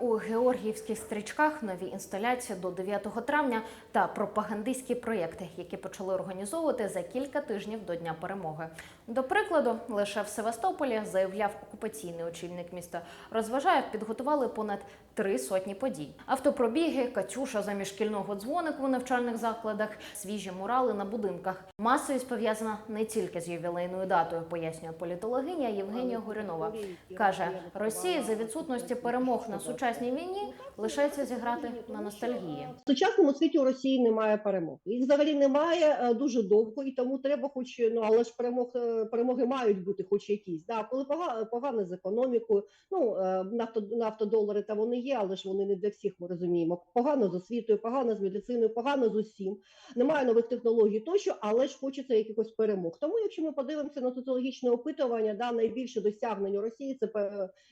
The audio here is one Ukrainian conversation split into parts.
у георгіївських стрічках нові інсталяції до 9 травня та пропагандистські проєкти, які почали організовувати за кілька тижнів до Дня перемоги. До прикладу, лише в Севастополі заявляв окупаційний очільник міста. Розважаєв підготували понад три сотні подій: автопробіги, катюша замість шкільного дзвонику у навчальних закладах, свіжі мурали на будинках. Масовість пов'язана не тільки з ювілейною датою, пояснює політологиня Євгенія Горюнова. Каже, Росія за відсутності перемог на сучасній війні лишається зіграти на ностальгії. В сучасному світі у Росії немає перемог. Їх взагалі немає е, дуже довго, і тому треба, хоч ну але ж перемог е, перемоги мають бути, хоч якісь. Да, коли погано, погано з економікою, ну е, нафто, нафтодолари та вони є, але ж вони не для всіх. Ми розуміємо. Погано з освітою, погано з медициною, погано з усім. Немає нових технологій тощо, але ж хочеться якихось перемог. Тому, якщо ми подивимося на соціологічне опитування, да найбільше досягнень у Росії, це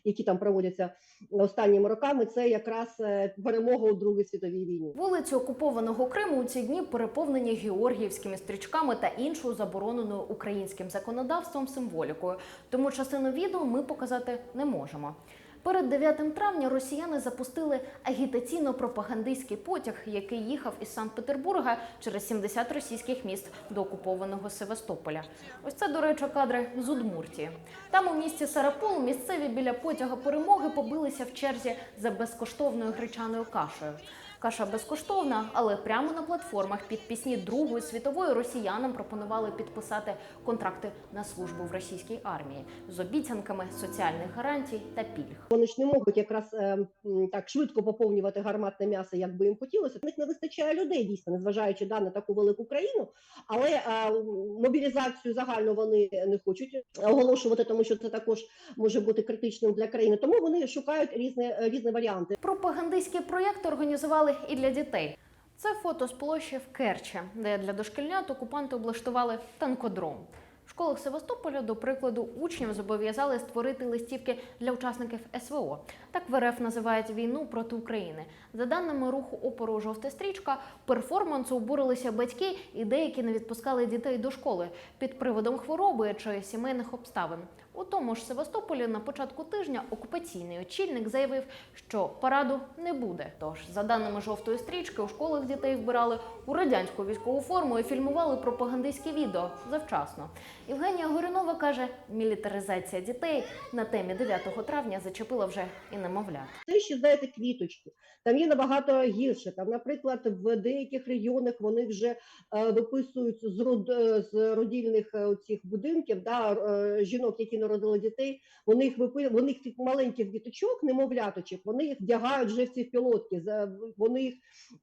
які там проводяться останніми роками, це якраз е, перемога у Другій світовій війні. Вулиці окупованого Криму у ці дні переповнені георгіївськими стрічками та іншою забороненою українським законодавством символікою. Тому частину відео ми показати не можемо. Перед 9 травня росіяни запустили агітаційно-пропагандистський потяг, який їхав із Санкт-Петербурга через 70 російських міст до окупованого Севастополя. Ось це, до речі, кадри з Удмуртії. Там у місті Сарапул місцеві біля потяга перемоги побилися в черзі за безкоштовною гречаною кашею. Каша безкоштовна, але прямо на платформах під пісні Другої світової росіянам пропонували підписати контракти на службу в російській армії з обіцянками соціальних гарантій та пільг. Вони ж не можуть якраз е, так швидко поповнювати гарматне м'ясо, як би їм хотілося. В них не вистачає людей, дійсно, незважаючи да, на таку велику країну. Але е, мобілізацію загально вони не хочуть оголошувати, тому що це також може бути критичним для країни. Тому вони шукають різні, різні варіанти. Пропагандистський проєкт організували і для дітей. Це фото з площі в Керчі, де для дошкільнят окупанти облаштували танкодром. В школах Севастополя, до прикладу, учнів зобов'язали створити листівки для учасників СВО. Так в РФ називають війну проти України. За даними руху опору Жовта стрічка, перформансу обурилися батьки і деякі не відпускали дітей до школи під приводом хвороби чи сімейних обставин. У тому ж Севастополі на початку тижня окупаційний очільник заявив, що параду не буде. Тож, за даними жовтої стрічки, у школах дітей вбирали у радянську військову форму і фільмували пропагандистські відео завчасно. Євгенія Горюнова каже, мілітаризація дітей на темі 9 травня зачепила вже і немовлят. Це ще знаєте квіточки. Там є набагато гірше. Там, наприклад, в деяких регіонах вони вже е, виписують з род е, з родільних е, цих будинків, да, е, жінок, які народили дітей. Вони їх випи... вони їх цих маленьких діточок, немовляточок, вони їх вдягають вже в ці пілотки. Вони їх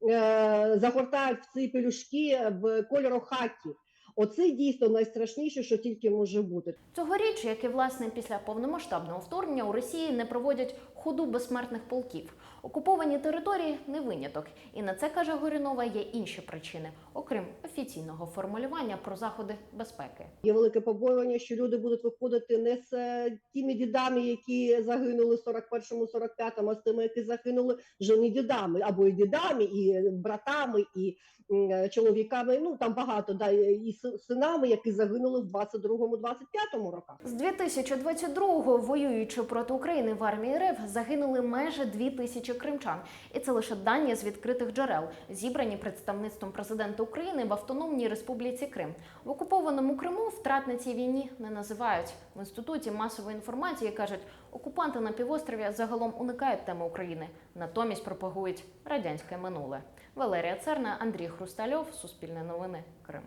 е, загортають в ці пелюшки в кольору хакі. Оце дійсно найстрашніше, що тільки може бути. Цьогоріч, як і власне після повномасштабного вторгнення, у Росії не проводять ходу безсмертних полків. Окуповані території не виняток. І на це каже Горюнова є інші причини, окрім офіційного формулювання про заходи безпеки. Є велике побоювання, що люди будуть виходити не з е, тими дідами, які загинули в 41-му, 45-му, а з тими, які загинули вже не дідами, або і дідами, і братами, і е, чоловіками. Ну там багато да і синами, які загинули в 22-му, 25-му роках. З 2022-го, воюючи проти України в армії РФ, загинули майже дві тисячі кримчан. І це лише дані з відкритих джерел, зібрані представництвом президента України в Автономній Республіці Крим. В окупованому Криму втрат на цій війні не називають. В інституті масової інформації кажуть, окупанти на півострові загалом уникають теми України, натомість пропагують радянське минуле. Валерія Церна, Андрій Хрустальов, Суспільне новини, Крим.